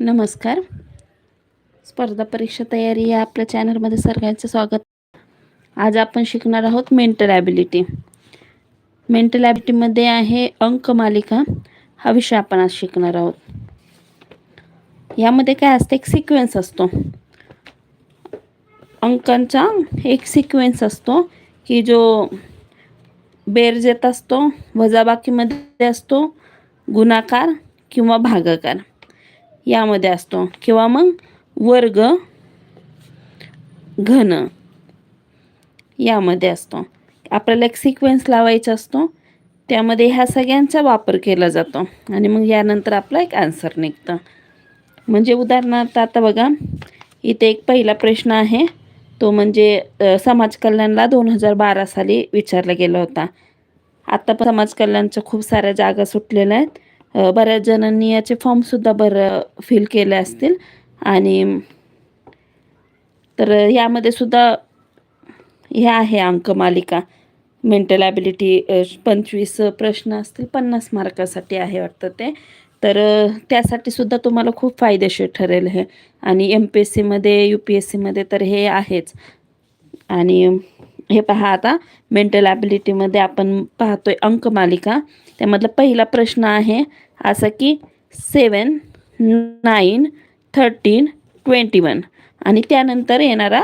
नमस्कार. स्पर्धा परीक्षा तयारी या आपल्या चॅनलमध्ये सर्वांचं स्वागत. आज आपण शिकणार आहोत मेंटल ॲबिलिटी मेंटल ॲबिलिटीमध्ये आहे अंक मालिका. हा विषय आपण आज शिकणार आहोत. यामध्ये काय असतं? एक सिक्वेन्स असतो. अंकांचा एक सिक्वेन्स असतो की जो बेरजेत असतो वजाबाकीमध्ये असतो गुणाकार किंवा भागाकार. यामध्ये असतो. किंवा मग वर्ग घन यामध्ये असतो. आपल्याला एक सिक्वेन्स लावायचा असतो. त्यामध्ये ह्या सगळ्यांचा वापर केला जातो. आणि मग यानंतर आपला एक आन्सर निघतं. म्हणजे उदाहरणार्थ आता बघा इथे एक पहिला प्रश्न आहे. तो म्हणजे समाज कल्याणला दोन हजार बारा साली विचारला गेला होता. आता पण समाज कल्याणच्या खूप साऱ्या जागा सुटलेल्या आहेत. बऱ्याच जणांनी याचे फॉर्मसुद्धा बरं फिल केले असतील. आणि तर यामध्ये सुद्धा हे आहे अंकमालिका मेंटल ॲबिलिटी पंचवीस प्रश्न असतील पन्नास मार्कासाठी आहे वाटतं ते. तर त्यासाठी सुद्धा तुम्हाला खूप फायदेशीर ठरेल हे. आणि एम पी एस सीमध्ये यू पी एस सीमध्ये तर हे आहेच. आणि हे पहा आता मेंटल ॲबिलिटीमध्ये आपण पाहतोय अंकमालिका त्यामधला पहिला प्रश्न आहे असा की seven nine thirteen twenty one. आणि त्यानंतर येणारा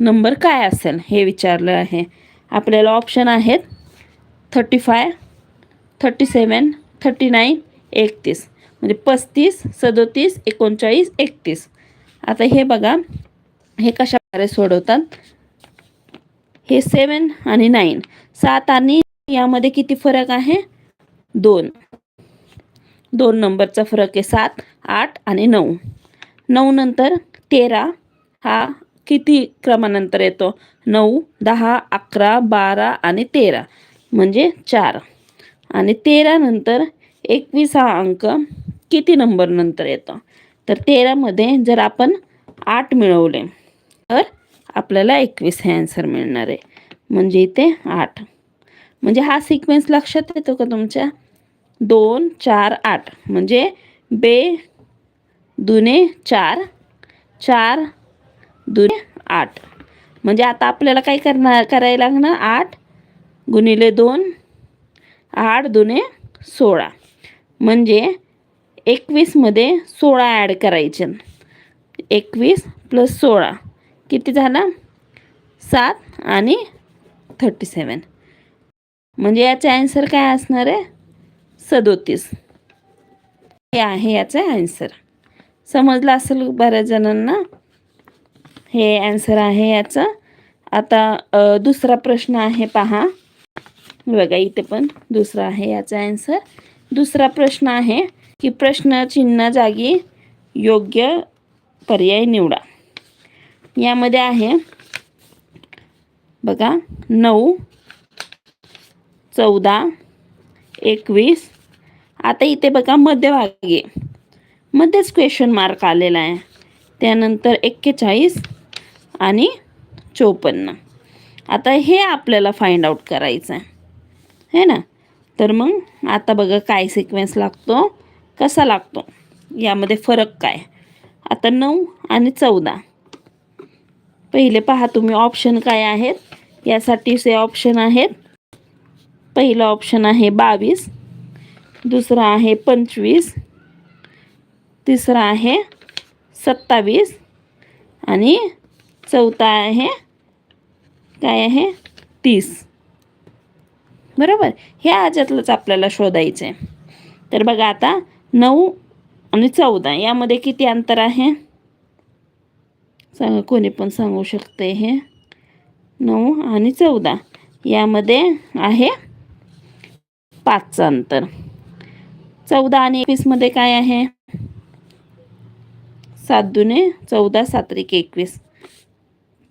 नंबर काय असेल हे विचारलं आहे. आपल्याला ऑप्शन आहेत thirty five thirty seven thirty nine एकतीस. म्हणजे पस्तीस सदोतीस एकोणचाळीस एकतीस. आता हे बघा हे कशाप्रकारे सोडवतात? हे सेवन आणि नाईन. सात आणि यामध्ये किती फरक आहे? दोन. दोन नंबरचा फरक आहे सात आठ आणि नऊ. नऊ नंतर तेरा हा किती क्रमानंतर येतो? नऊ दहा अकरा बारा आणि तेरा. म्हणजे चार. आणि तेरा नंतर एकवीस हा अंक किती नंबर नंतर येतो? तर तेरामध्ये जर आपण आठ मिळवले तर आपल्याला एकवीस हे आन्सर मिळणार आहे. म्हणजे इथे आठ. म्हणजे हा सिक्वेन्स लक्षात येतो का तुमच्या? दोन चार आठ. म्हणजे बे दुने चार चार दुने आठ. म्हणजे आता आपल्याला काय करणार करायला लागणार? आठ गुणिले दोन आठ दुने सोळा. म्हणजे एकवीसमध्ये सोळा ॲड करायचे. एकवीस प्लस सोळा. किती झाला? सात आणि थर्टी सेवन म्हणजे याचे ॲन्सर काय असणार आहे? सदोतीस. हे आहे याचं ॲन्सर समजलं असेल बऱ्याच जणांना? हे आन्सर आहे याचं. आता दुसरा प्रश्न आहे पहा. बघा इथे पण दुसरा आहे याचा आन्सर दुसरा प्रश्न आहे की प्रश्न चिन्ह जागी योग्य पर्याय निवडा. यामध्ये आहे बघा नऊ चौदा एकवीस. आता इथे बघा मध्यभागी. मध्येच क्वेश्चन मार्क आलेला आहे. त्यानंतर एक्केचाळीस आणि चोपन्न. आता हे आपल्याला फाइंड आउट करायचं आहे है ना? तर मग आता बघा काय सिक्वेन्स लागतो कसा लागतो यामध्ये फरक काय? आता नऊ आणि चौदा. पहिले पहा तुम्ही ऑप्शन काय आहेत? यासाठीचे ऑप्शन आहेत. पहिलं ऑप्शन आहे बावीस. दुसरा आहे पंचवीस. तिसरा आहे सत्तावीस. आणि चौथा आहे काय आहे? तीस. बरोबर? हे ह्याच्यातलंच आपल्याला शोधायचं आहे तर बघा आता नऊ आणि चौदा यामध्ये किती अंतर आहे? सांगा कोणी पण सांगू शकते हे. नऊ आणि चौदा यामध्ये आहे पाचचं अंतर. चौदा आणि एकवीसमध्ये काय आहे? सात दुने चौदा सात्रिक एकवीस.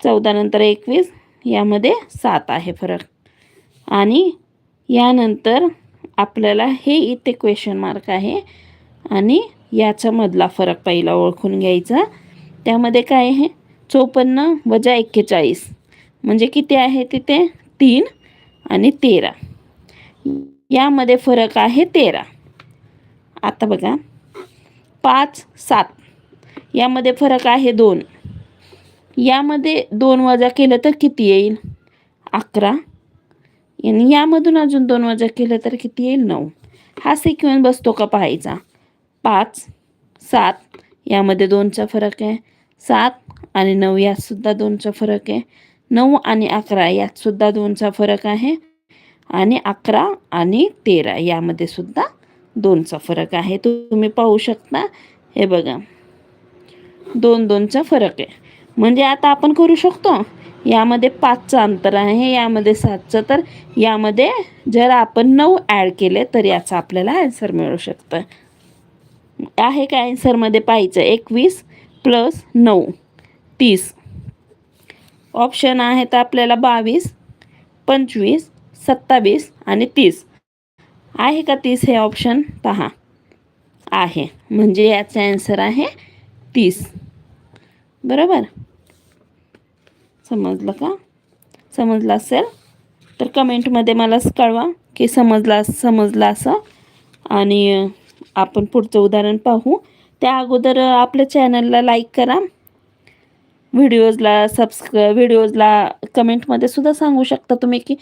चौदा नंतर एकवीस यामध्ये सात आहे फरक. आणि यानंतर आपल्याला हे इथे क्वेश्चन मार्क आहे आणि याच्यामधला फरक पहिला ओळखून घ्यायचा. त्यामध्ये काय आहे? चोपन्न वजा एक्केचाळीस. म्हणजे किती आहे तिथे? तीन आणि तेरा. यामध्ये फरक आहे तेरा. आता बघा. पाच सात. यामध्ये फरक आहे दोन. यामध्ये दोन वजा केलं तर किती येईल? अकरा. आणि यामधून अजून दोन वजा केलं तर किती येईल? नऊ. हा सिक्वेन्स बसतो का पाहायचा? पाच सात. यामध्ये दोनचा फरक आहे. सात आणि नऊ यातसुद्धा दोनचा फरक आहे. नऊ आणि अकरा यातसुद्धा दोनचा फरक आहे. आणि अकरा आणि तेरा यामध्ये सुद्धा दोनचा फरक आहे. तुम्ही पाहू शकता. हे बघा. दोन दोनचा फरक आहे. म्हणजे आता आपण करू शकतो. यामध्ये पाचचं अंतर आहे. यामध्ये सातचं. तर यामध्ये जर आपण नऊ ॲड केले तर याचा आपल्याला ॲन्सर मिळू शकतं. आहे का ॲन्सरमध्ये पाहिजे एकवीस प्लस नऊ तीस. ऑप्शन आहेत आपल्याला बावीस पंचवीस सत्तावीस आणि तीस. आहे का तीस हे ऑप्शन पहा. आहे. म्हणजे याचा ॲन्सर आहे तीस. बरोबर? समजलं का? समजलं असेल? तर कमेंटमध्ये मला कळवा की समजला समजलं असं. आणि आपण पुढचं उदाहरण पाहू. त्या अगोदर आपल्या चॅनलला लाईक करा. व्हिडिओजला सबस्क्राय व्हिडिओजला कमेंटमध्ये सुद्धा सांगू शकता तुम्ही की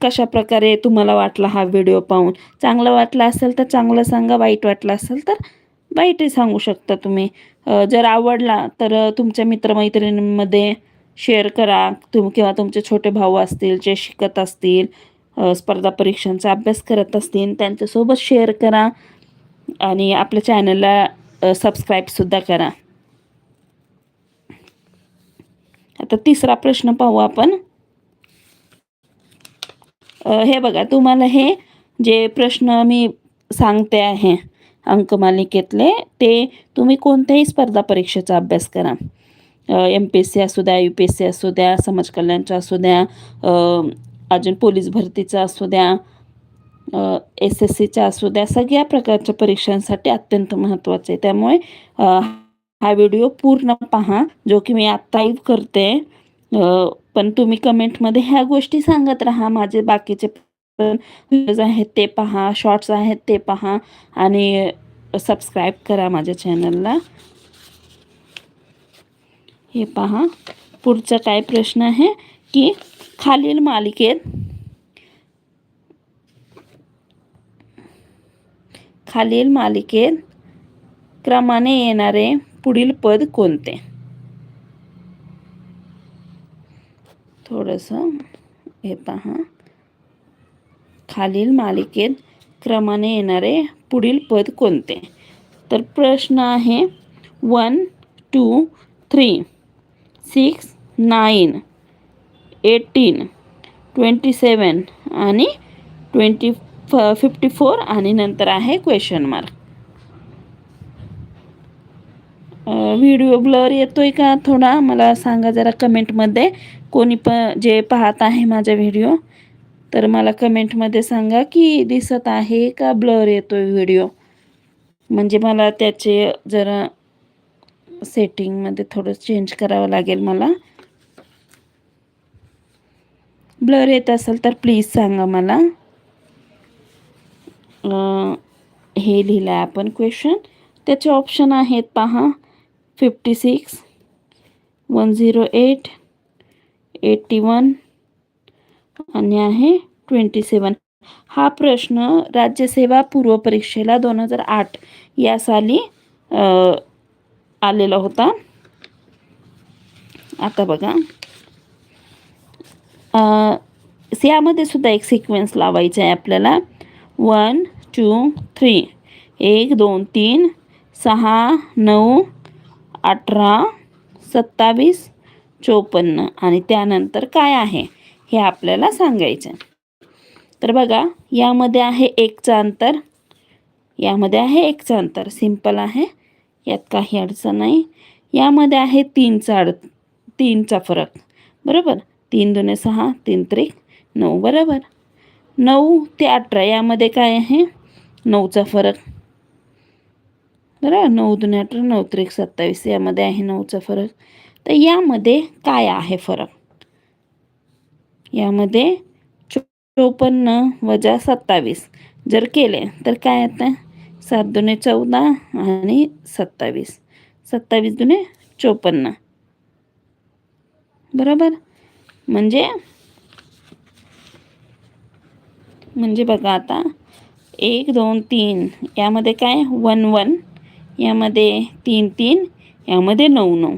कशा प्रकारे तुम्हाला वाटला हा व्हिडिओ पाहून. चांगला वाटला असेल तर चांगलं सांगा वाईट वाटलं असेल तर वाईटही सांगू शकता तुम्ही. जर आवडला तर तुमच्या मित्रमैत्रिणींमध्ये शेअर करा. तुम किंवा तुमचे छोटे भाऊ असतील जे शिकत असतील स्पर्धा परीक्षांचा अभ्यास करत असतील त्यांच्यासोबत शेअर करा. आणि आपल्या चॅनलला सबस्क्राईबसुद्धा करा. आता तिसरा प्रश्न पाहू आपण. हे बघा तुम्हाला हे जे प्रश्न मी सांगते आहे अंकमालिकेतले ते तुम्ही कोणत्याही स्पर्धा परीक्षेचा अभ्यास करा. एम पी एस सी असू द्या यू पी एस सी असू द्या समाज कल्याणचा असू द्या अजून पोलीस भरतीचा असू द्या एस एस सीचा असू द्या सगळ्या प्रकारच्या परीक्षांसाठी अत्यंत महत्त्वाचं आहे. त्यामुळे हा व्हिडिओ पूर्ण पहा जो की मी आत्ताही करते. पण तुम्ही कमेंटमध्ये ह्या गोष्टी सांगत राहा. माझे बाकीचे पण व्हिडिओज आहेत ते पहा शॉर्ट्स आहेत ते पहा आणि सबस्क्राईब करा माझ्या चॅनलला हे पहा पुढचा काय प्रश्न आहे की खालील मालिकेत खालील मालिकेत क्रमाने येणारे पुढील पद कोणते? थोडंसं हे पहा. खालील मालिकेत क्रमाने येणारे पुढील पद कोणते? तर प्रश्न आहे one two three six nine eighteen twenty seven आणि ट्वेंटी फ फिफ्टी फोर आणि नंतर आहे क्वेश्चन मार्क. व्हिडिओ ब्लर येतो आहे का थोडा? मला सांगा जरा कमेंटमध्ये. कोणी पण जे पाहत आहे माझा व्हिडिओ तर मला कमेंटमध्ये सांगा की दिसत आहे का ब्लर येतो आहे व्हिडिओ? म्हणजे मला त्याचे जरा सेटिंगमध्ये थोडं चेंज करावं लागेल मला. ब्लर येत असेल तर प्लीज सांगा मला. हे लिहिलं आहे आपण क्वेश्चन. त्याचे ऑप्शन आहेत पहा. Fifty six one zero eight eighty one आणि आहे ट्वेंटी सेवन हा प्रश्न राज्यसेवा पूर्व परीक्षेला दोन हजार आठ या साली आलेला होता. आता बघा. यामध्ये सुद्धा एक सिक्वेन्स लावायचा आहे आपल्याला. वन टू थ्री एक दोन तीन सहा नऊ अठरा सत्तावीस चोपन्न आणि त्यानंतर काय आहे हे आपल्याला सांगायचं. तर बघा यामध्ये आहे एकचं अंतर. यामध्ये आहे एकचं अंतर. सिंपल आहे. यात काही अडचण नाही. यामध्ये आहे तीनचा अड तीनचा फरक. बरोबर? तीन दोन सहा तीन त्रिक नऊ बरोबर. नऊ ते अठरा यामध्ये काय आहे? नऊचा फरक. बरं नऊ दोन अठरा नऊ त्रिक सत्तावीस यामध्ये आहे नऊचा फरक. तर यामध्ये काय आहे फरक? यामध्ये चोपन्न वजा सत्तावीस. जर केले तर काय येतं? सात दुने चौदा आणि सत्तावीस. सत्तावीस दुने चोपन्न. बरोबर? म्हणजे म्हणजे बघा आता एक दोन तीन यामध्ये काय? One one. यामध्ये तीन तीन यामध्ये नऊ नऊ.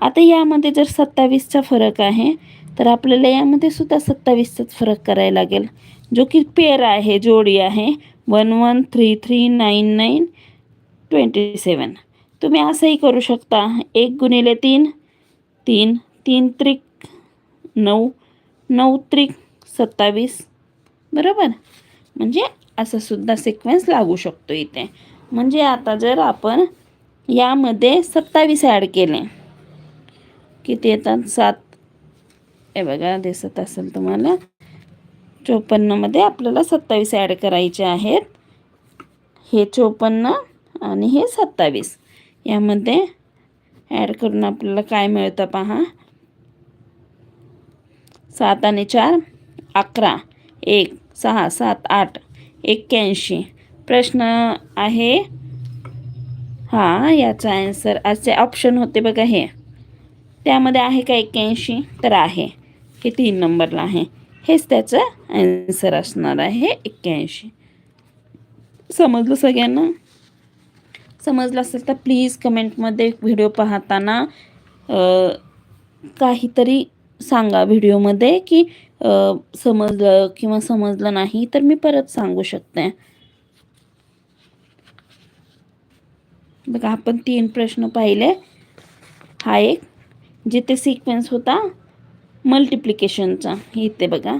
आता यामध्ये जर सत्तावीसचा फरक आहे तर आपल्याला यामध्ये सुद्धा सत्तावीसचाच फरक करायला लागेल. जो की पेर आहे जोडी आहे one one three three nine nine twenty seven. तुम्ही असंही करू शकता. एक गुणिले तीन तीन तीन त्रिक नऊ नऊ त्रिक सत्तावीस. बरोबर? म्हणजे असं सुद्धा सिक्वेन्स लागू शकतो इथे. म्हणजे आता जर आपण यामध्ये सत्तावीस ॲड केले किती येतात? सात. हे बघा दिसत असेल तुम्हाला. चोपन्नमध्ये आपल्याला सत्तावीस ॲड करायचे आहेत. हे चोपन्न आणि हे सत्तावीस. यामध्ये ॲड करून आपल्याला काय मिळतं पहा? सात आणि चार अकरा. एक सहा सात आठ. एक्क्याऐंशी. प्रश्न आहे. हा याचा ॲन्सर असे ऑप्शन होते बघा हे. त्यामध्ये आहे का एक्क्याऐंशी? तर आहे. हे तीन नंबरला आहे. हेच त्याचं ॲन्सर असणार आहे एक्क्याऐंशी. समजलं सगळ्यांना? समजलं असेल तर प्लीज कमेंटमध्ये व्हिडिओ पाहताना काहीतरी सांगा व्हिडिओमध्ये की समजलं किंवा समजलं नाही तर मी परत सांगू शकते. बघा आपण तीन प्रश्न पाहिले. हा एक जिथे सिक्वेन्स होता मल्टिप्लिकेशनचा इथे बघा.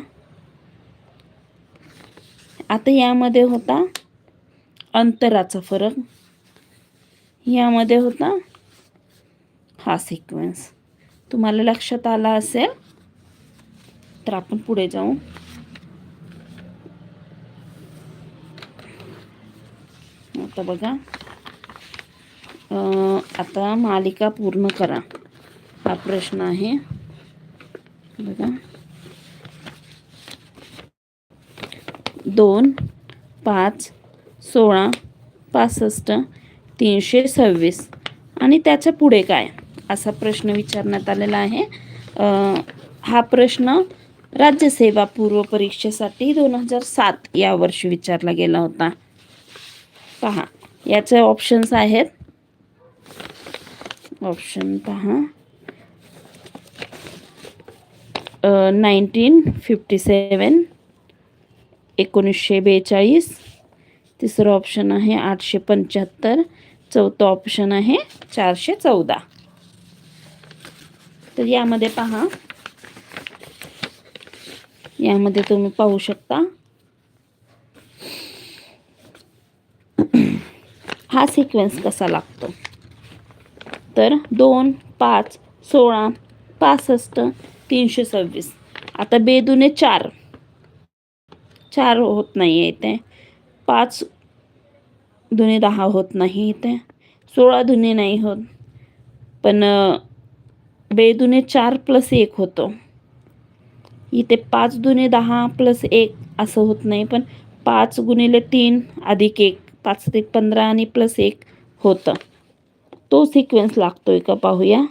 आता यामध्ये होता अंतराचा फरक. यामध्ये होता हा सिक्वेन्स तुम्हाला लक्षात आला असेल तर आपण पुढे जाऊ. आता बघा. आता मालिका पूर्ण करा. हा प्रश्न आहे. बघा. दोन पाच सोळा पासष्ट तीनशे सव्वीस. आणि त्याच्या पुढे काय? असा प्रश्न विचारण्यात आलेला आहे. हा प्रश्न राज्यसेवा पूर्व परीक्षेसाठी दोन हजार सात या वर्षी विचारला गेला होता. पहा याचे ऑप्शन्स आहेत. ऑप्शन पहा. नाईन्टीन फिफ्टी सेवन एकोणीसशे बेचाळीस. तिसरं ऑप्शन आहे आठशे पंच्याहत्तर. चौथं ऑप्शन आहे चारशे चौदा. तर यामध्ये पहा. यामध्ये तुम्ही पाहू शकता. हा सिक्वेन्स कसा लागतो? तर दोन पाच सोळा पासष्ट तीनशे सव्वीस. आता बेदुने चार. चार होत नाही आहे इथे. पाच दुने दहा होत नाही इथे. सोळा दुने नाही होत. पण बेदुने चार प्लस एक होतो. इथे पाच दुने दहा प्लस एक असं होत नाही पण पाच गुणिले तीन अधिक एक. पाच ते पंधरा आणि प्लस एक होतं. तो सिक्वेन्स लागतोय का पाहूया.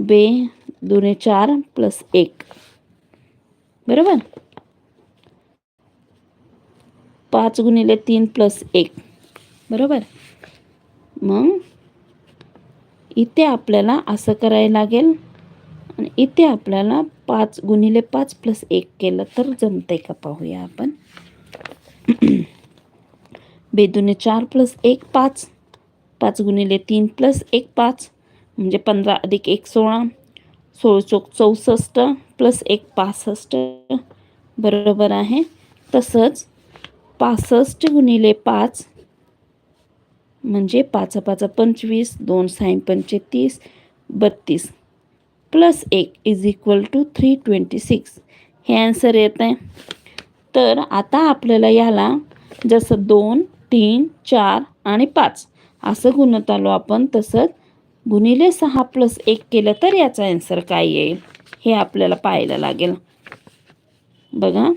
बे दुने चार प्लस एक. बरोबर? पाच गुणिले तीन प्लस एक. बरोबर? मग इथे आपल्याला असं करायला लागेल. आणि इथे आपल्याला पाच गुणिले पाच प्लस एक केलं तर जमतंय का पाहूया आपण. बेदुने चार प्लस एक पाच. पाच गुणिले तीन प्लस एक पाच म्हणजे पंधरा अधिक एक सोळा सोळ चोक चौसष्ट प्लस एक पासष्ट बरोबर आहे. तसंच पासष्ट गुणिले पाच म्हणजे पाच पाच पंचवीस दोन साईन पंचे तीस बत्तीस प्लस एक is equal to three twenty six हे आन्सर येत आहे. तर आता आपल्याला याला जसं दोन तीन चार आणि पाच असं गुणत आलो आपण तसंच गुणिले सहा प्लस एक केलं तर याचा ॲन्सर काय येईल? हे आपल्याला पाहायला लागेल. बघा.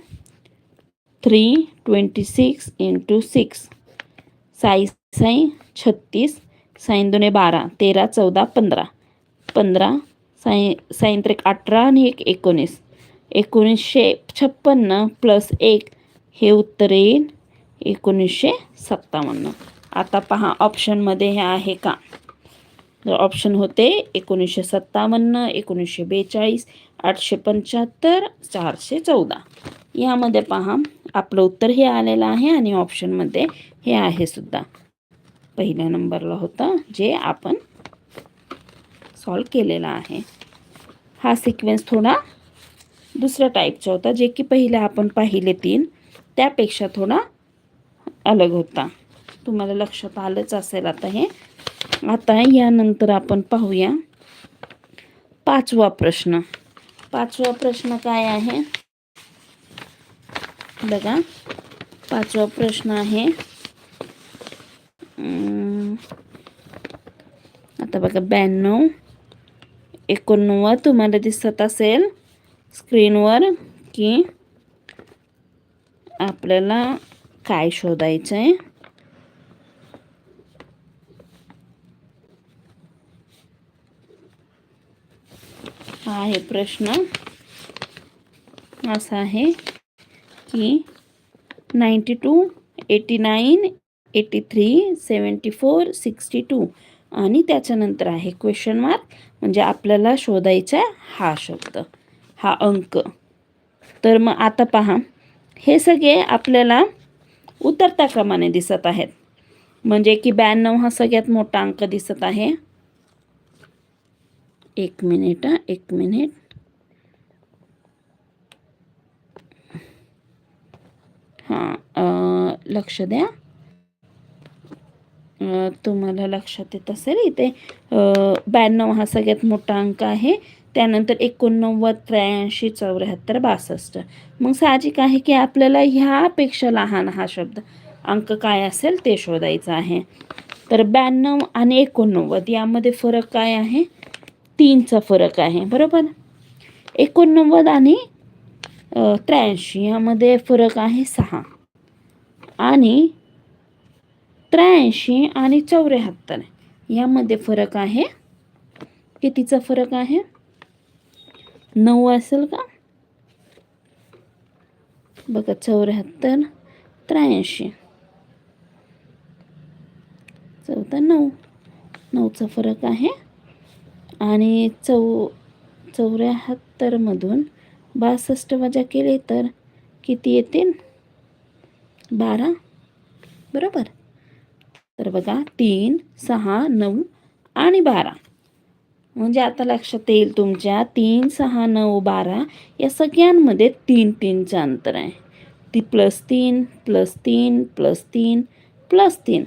Three twenty six into six Sai साई छत्तीस. साईन दोने बारा. तेरा चौदा पंधरा. पंधरा साई साईंत्रिक अठरा आणि एक एकोणीस. एकोणीसशे छप्पन्न प्लस एक हे उत्तर येईल. एकोणीसशे सत्तावन्न. आता पहा ऑप्शनमध्ये हे आहे का? तर ऑप्शन होते एकोणीसशे सत्तावन्न एकोणीसशे बेचाळीस आठशे पंच्याहत्तर चारशे चौदा. यामध्ये पहा आपलं उत्तर हे आलेलं आहे आणि ऑप्शनमध्ये हे आहे सुद्धा. पहिल्या नंबरला होतं जे आपण सॉल्व केलेला आहे. हा सिक्वेन्स थोडा दुसऱ्या टाईपचा होता जे की पहिले आपण पाहिले तीन त्यापेक्षा थोडा अलग होता. तुम्हाला लक्षात आलंच असेल आता हे. आता यानंतर आपण पाहूया पाचवा प्रश्न. पाचवा प्रश्न काय आहे? बघा पाचवा प्रश्न आहे आता बघा ब्याण्णव एकोणनव्वद तुम्हाला दिसत असेल स्क्रीनवर की आपल्याला काय शोधायचं आहे हा आहे प्रश्न. असा आहे की ninety two eighty nine eighty three seventy four sixty two आणि त्याच्यानंतर आहे क्वेश्चन मार्क म्हणजे आपल्याला शोधायचा हा शब्द हा अंक. तर मग आता पहा हे सगळे आपल्याला उतरत्या क्रमाने दिसत आहेत. म्हणजे की ब्याण्णव हा सगळ्यात मोठा अंक दिसत आहे. एक मिनिट हा एक मिनिट. हां लक्ष द्या. तुम्हाला लक्षात येत असेल इथे ब्याण्णव हा सगळ्यात मोठा अंक आहे. त्यानंतर एकोणनव्वद त्र्याऐंशी चौऱ्याहत्तर बासष्ट. मग साहजिक आहे की आपल्याला ह्यापेक्षा लहान हा शब्द अंक काय असेल ते शोधायचं आहे. तर ब्याण्णव आणि एकोणनव्वद यामध्ये फरक काय आहे? तीनचा फरक आहे बरोबर? एकोणनव्वद आणि त्र्याऐंशी यामध्ये फरक आहे सहा. आणि त्र्याऐंशी आणि चौऱ्याहत्तर यामध्ये फरक आहे. कितीचा फरक आहे? नऊ असेल का? बघा चौऱ्याहत्तर त्र्याऐंशी. चौदा नऊ. नऊचा फरक आहे. आणि चौ चौऱ्याहत्तरमधून बासष्ट वजा केले तर किती येतील? बारा? बरोबर. तर बघा तीन सहा नऊ आणि बारा. म्हणजे आता लक्षात येईल तुमच्या तीन सहा नऊ बारा या सगळ्यांमध्ये तीन तीनचं अंतर आहे. ती प्लस तीन प्लस तीन प्लस तीन प्लस तीन.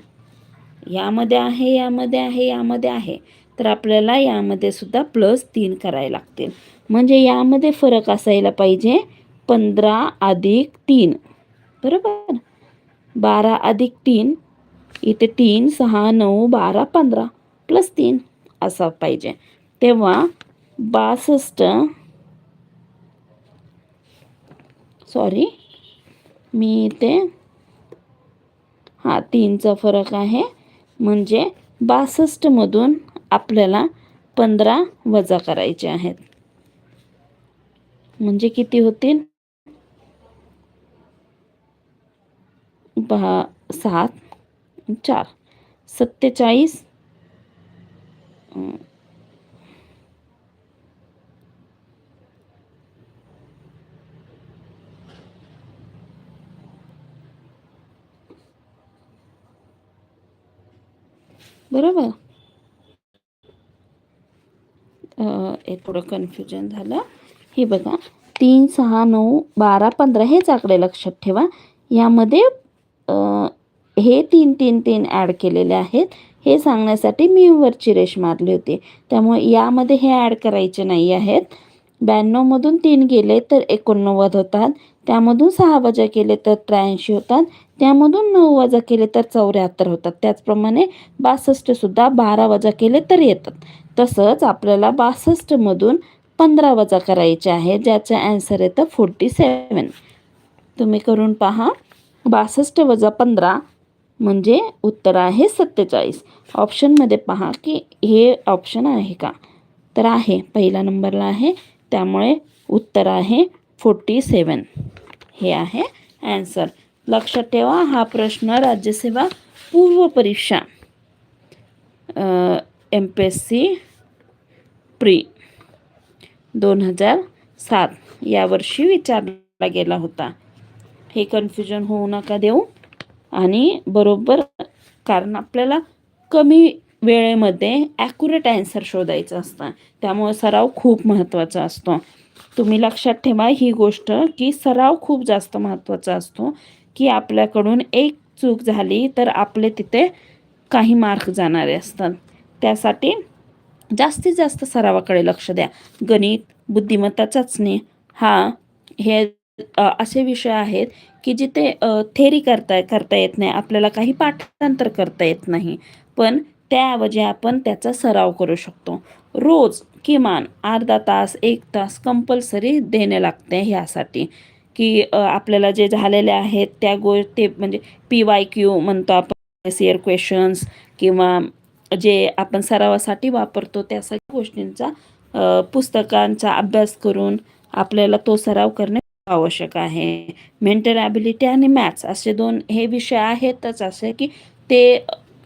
यामध्ये आहे यामध्ये आहे यामध्ये आहे. तर आपल्याला यामध्ये सुद्धा प्लस तीन करायला लागतील. म्हणजे यामध्ये फरक असायला पाहिजे पंधरा अधिक तीन. बरोबर? बारा अधिक तीन इथे तीन सहा नऊ बारा पंधरा प्लस तीन असा पाहिजे. तेव्हा बासष्ट सॉरी मी इथे हा तीनचा फरक आहे. म्हणजे बासष्टमधून आपल्याला पंधरा वजा करायचे आहेत. म्हणजे किती होतील पहा सात चार. सत्तेचाळीस. बरोबर? हे थोडं कन्फ्युजन झालं. हे बघा तीन सहा नऊ बारा पंधरा हेच आकडे लक्षात ठेवा. यामध्ये हे तीन तीन तीन ॲड केलेले आहेत. हे सांगण्यासाठी मी वरची रेष मारली होती. त्यामुळे यामध्ये हे ॲड करायचे नाही आहेत. ब्याण्णवमधून तीन गेले तर एकोणनव्वद होतात. त्यामधून सहा वजा केले तर त्र्याऐंशी होतात. त्यामधून नऊ वजा केले तर चौऱ्याहत्तर होतात. त्याचप्रमाणे बासष्टसुद्धा बारा वजा केले तर येतात. तसंच आपल्याला बासष्टमधून पंधरा वजा करायचे आहे. ज्याचं ॲन्सर येतं फोर्टी सेवन तुम्ही करून पहा. बासष्ट वजा पंधरा म्हणजे उत्तर आहे सत्तेचाळीस. ऑप्शनमध्ये पहा की हे ऑप्शन आहे का? तर आहे. पहिला नंबरला आहे. त्यामुळे उत्तर आहे फोर्टी सेवन हे आहे. ॲन्सर लक्षात ठेवा हा प्रश्न राज्यसेवा पूर्व परीक्षा M P S C pre दोन हजार सात. यावर्षी विचारला गेला होता. हे कन्फ्युजन होऊ नका देऊ. आणि बरोबर कारण आपल्याला कमी वेळेमध्ये ॲक्युरेट ॲन्सर शोधायचं असतं. त्यामुळे सराव खूप महत्त्वाचा असतो. तुम्ही लक्षात ठेवा ही गोष्ट की सराव खूप जास्त महत्त्वाचा असतो की आपल्याकडून एक चूक झाली तर आपले तिथे काही मार्क जाणारे असतात. त्यासाठी जास्तीत जास्त सरावाकडे लक्ष द्या. गणित बुद्धिमत्ता चाचणी हा हे असे विषय आहेत की जिथे थेरी करता करता येत नाही आपल्याला काही पाठांतर करता येत नाही. पण त्याऐवजी आपण त्याचा सराव करू शकतो. रोज किमान अर्धा तास एक तास कंपल्सरी देणे लागते ह्यासाठी. की आपल्याला जे झालेले आहेत त्या गो ते म्हणजे पी वाय क्यू म्हणतो आपण सिअर क्वेश्चन्स किंवा जे आपण सरावासाठी वापरतो त्या सगळ्या गोष्टींचा पुस्तकांचा अभ्यास करून आपल्याला तो सराव करणे आवश्यक आहे. मेंटल ॲबिलिटी आणि मॅथ्स असे दोन हे विषय आहेतच असे की ते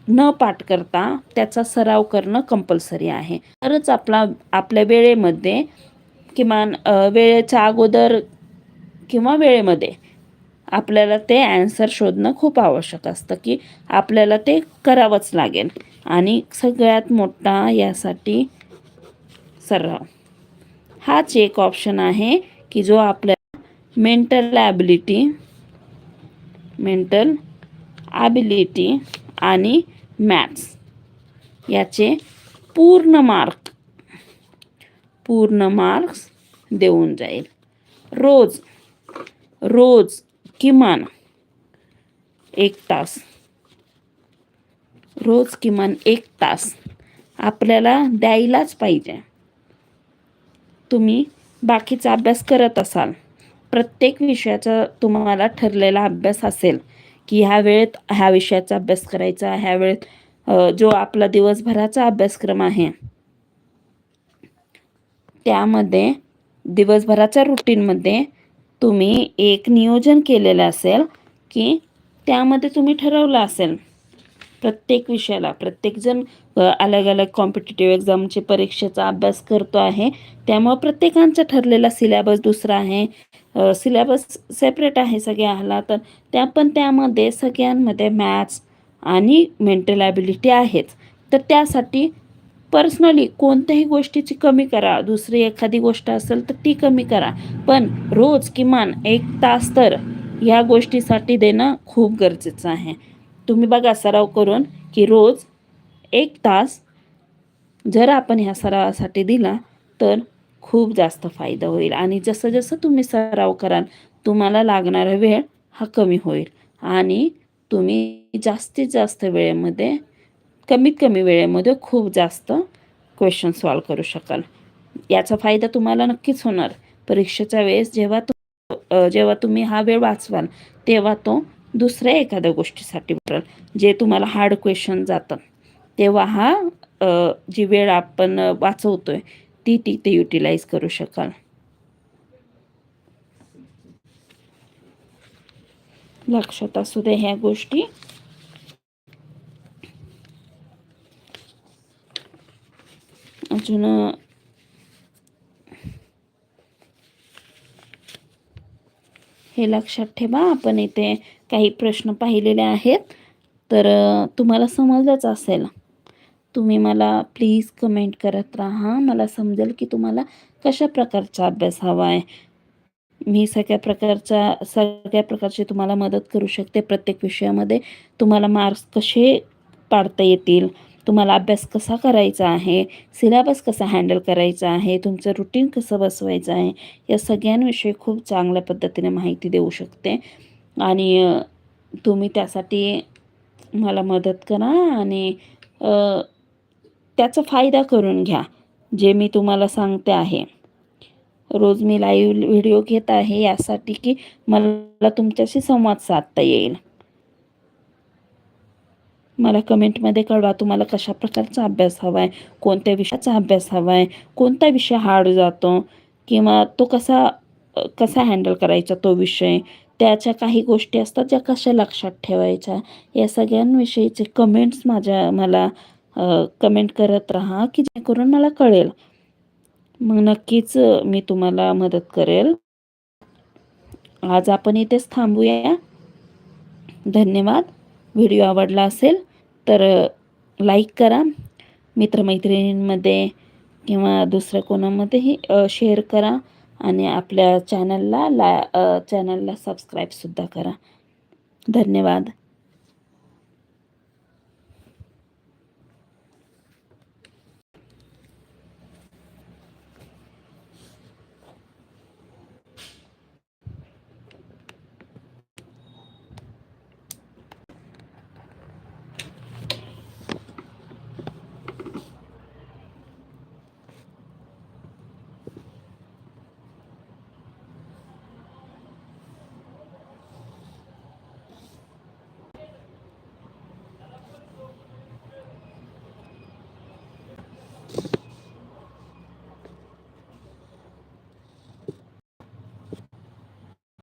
न पाठ करता त्याचा सराव करणं कंपल्सरी आहे. तरच आपला आपल्या वेळेमध्ये किमान वेळेच्या अगोदर किंवा वेळेमध्ये आपल्याला ते ॲन्सर शोधणं खूप आवश्यक असतं की आपल्याला ते करावंच लागेल. आणि सगळ्यात मोठा यासाठी सराव. हाच एक ऑप्शन आहे की जो आपल्या मेंटल ॲबिलिटी मेंटल ॲबिलिटी आणि मॅथ्स. याचे पूर्ण मार्क पूर्ण मार्क्स देऊन जाईल. रोज रोज किमान एक तास. रोज किमान एक तास आपल्याला द्यायलाच पाहिजे. तुम्ही बाकीचा अभ्यास करत असाल प्रत्येक विषयाचा तुम्हाला ठरलेला अभ्यास असेल की ह्या वेळेत ह्या विषयाचा अभ्यास करायचा ह्या वेळेत जो आपला दिवसभराचा अभ्यासक्रम आहे त्यामध्ये दिवसभराच्या रुटीनमध्ये तुम्ही एक नियोजन केलेलं असेल की त्यामध्ये तुम्ही ठरवलं असेल प्रत्येक विषयाला प्रत्येकजण अलग अलग कॉम्पिटेटिव्ह एक्झामचे परीक्षेचा अभ्यास करतो आहे. त्यामुळं प्रत्येकांचा ठरलेला सिलेबस दुसरा आहे. सिलेबस सेपरेट आहे सगळ्याला तर त्या पण त्यामध्ये सगळ्यांमध्ये मॅथ्स आणि मेंटल ॲबिलिटी आहेच. तर त्यासाठी पर्सनली कोणत्याही गोष्टीची कमी करा. दुसरी एखादी गोष्ट असेल तर ती कमी करा. पण रोज किमान एक तास तर ह्या गोष्टीसाठी देणं खूप गरजेचं आहे. तुम्ही बघा सराव करून की रोज एक तास जर आपण ह्या सरावासाठी दिला तर खूप जास्त फायदा होईल. आणि जसं जसं तुम्ही सराव कराल तुम्हाला लागणारा वेळ हा कमी होईल. आणि तुम्ही जास्तीत जास्त वेळेमध्ये कमीत कमी वेळेमध्ये खूप जास्त क्वेश्चन सॉल्व करू शकाल. याचा फायदा तुम्हाला नक्कीच होणार. परीक्षेच्या वेळेस जेव्हा तु जेव्हा तुम्ही हा वेळ वाचवाल तेव्हा तो दुसऱ्या एखाद्या गोष्टीसाठी वापराल जे तुम्हाला हार्ड क्वेश्चन जातं. तेव्हा हा जी वेळ आपण वाचवतोय ती तिथे युटिलाइज करू शकाल. लक्षात असू दे ह्या गोष्टी. अजून हे लक्षात ठेवा आपण इथे काही प्रश्न पाहिलेले आहेत. तर तुम्हाला समजलंच असेल. तुम्ही मला प्लीज कमेंट करत राहा. मला समजेल की तुम्हाला कशा प्रकारचा अभ्यास हवा आहे. मी सगळ्या प्रकारचा सगळ्या प्रकारची तुम्हाला मदत करू शकते प्रत्येक विषयामध्ये. तुम्हाला मार्क्स कसे पाडता येतील? तुम्हाला अभ्यास कसा करायचा आहे? सिलेबस कसा हँडल करायचा आहे? तुमचं रुटीन कसं बसवायचं आहे? या सगळ्यांविषयी खूप चांगल्या पद्धतीने माहिती देऊ शकते. आणि तुम्ही त्यासाठी मला मदत करा आणि त्याचा फायदा करून घ्या जे मी तुम्हाला सांगते आहे. रोज मी लाईव्ह व्हिडिओ घेत आहे यासाठी की मला तुमच्याशी संवाद साधता येईल. मला कमेंटमध्ये कळवा तुम्हाला कशा प्रकारचा अभ्यास हवा आहे कोणत्या विषयाचा अभ्यास हवा आहे कोणता विषय हार्ड जातो किंवा तो कसा कसा हँडल करायचा तो विषय त्याच्या काही गोष्टी असतात ज्या कशा लक्षात ठेवायच्या? या सगळ्यांविषयीचे कमेंट्स माझ्या मला कमेंट करत राहा की जेणेकरून मला कळेल. मग नक्कीच मी तुम्हाला मदत करेल. आज आपण इथेच थांबूया. धन्यवाद. व्हिडिओ आवडला असेल तर लाईक करा. मित्रमैत्रिणींमध्ये किंवा दुसऱ्या कोणामध्येही शेअर करा. आणि आपल्या चॅनलला ला चॅनलला सबस्क्राईबसुद्धा करा. धन्यवाद.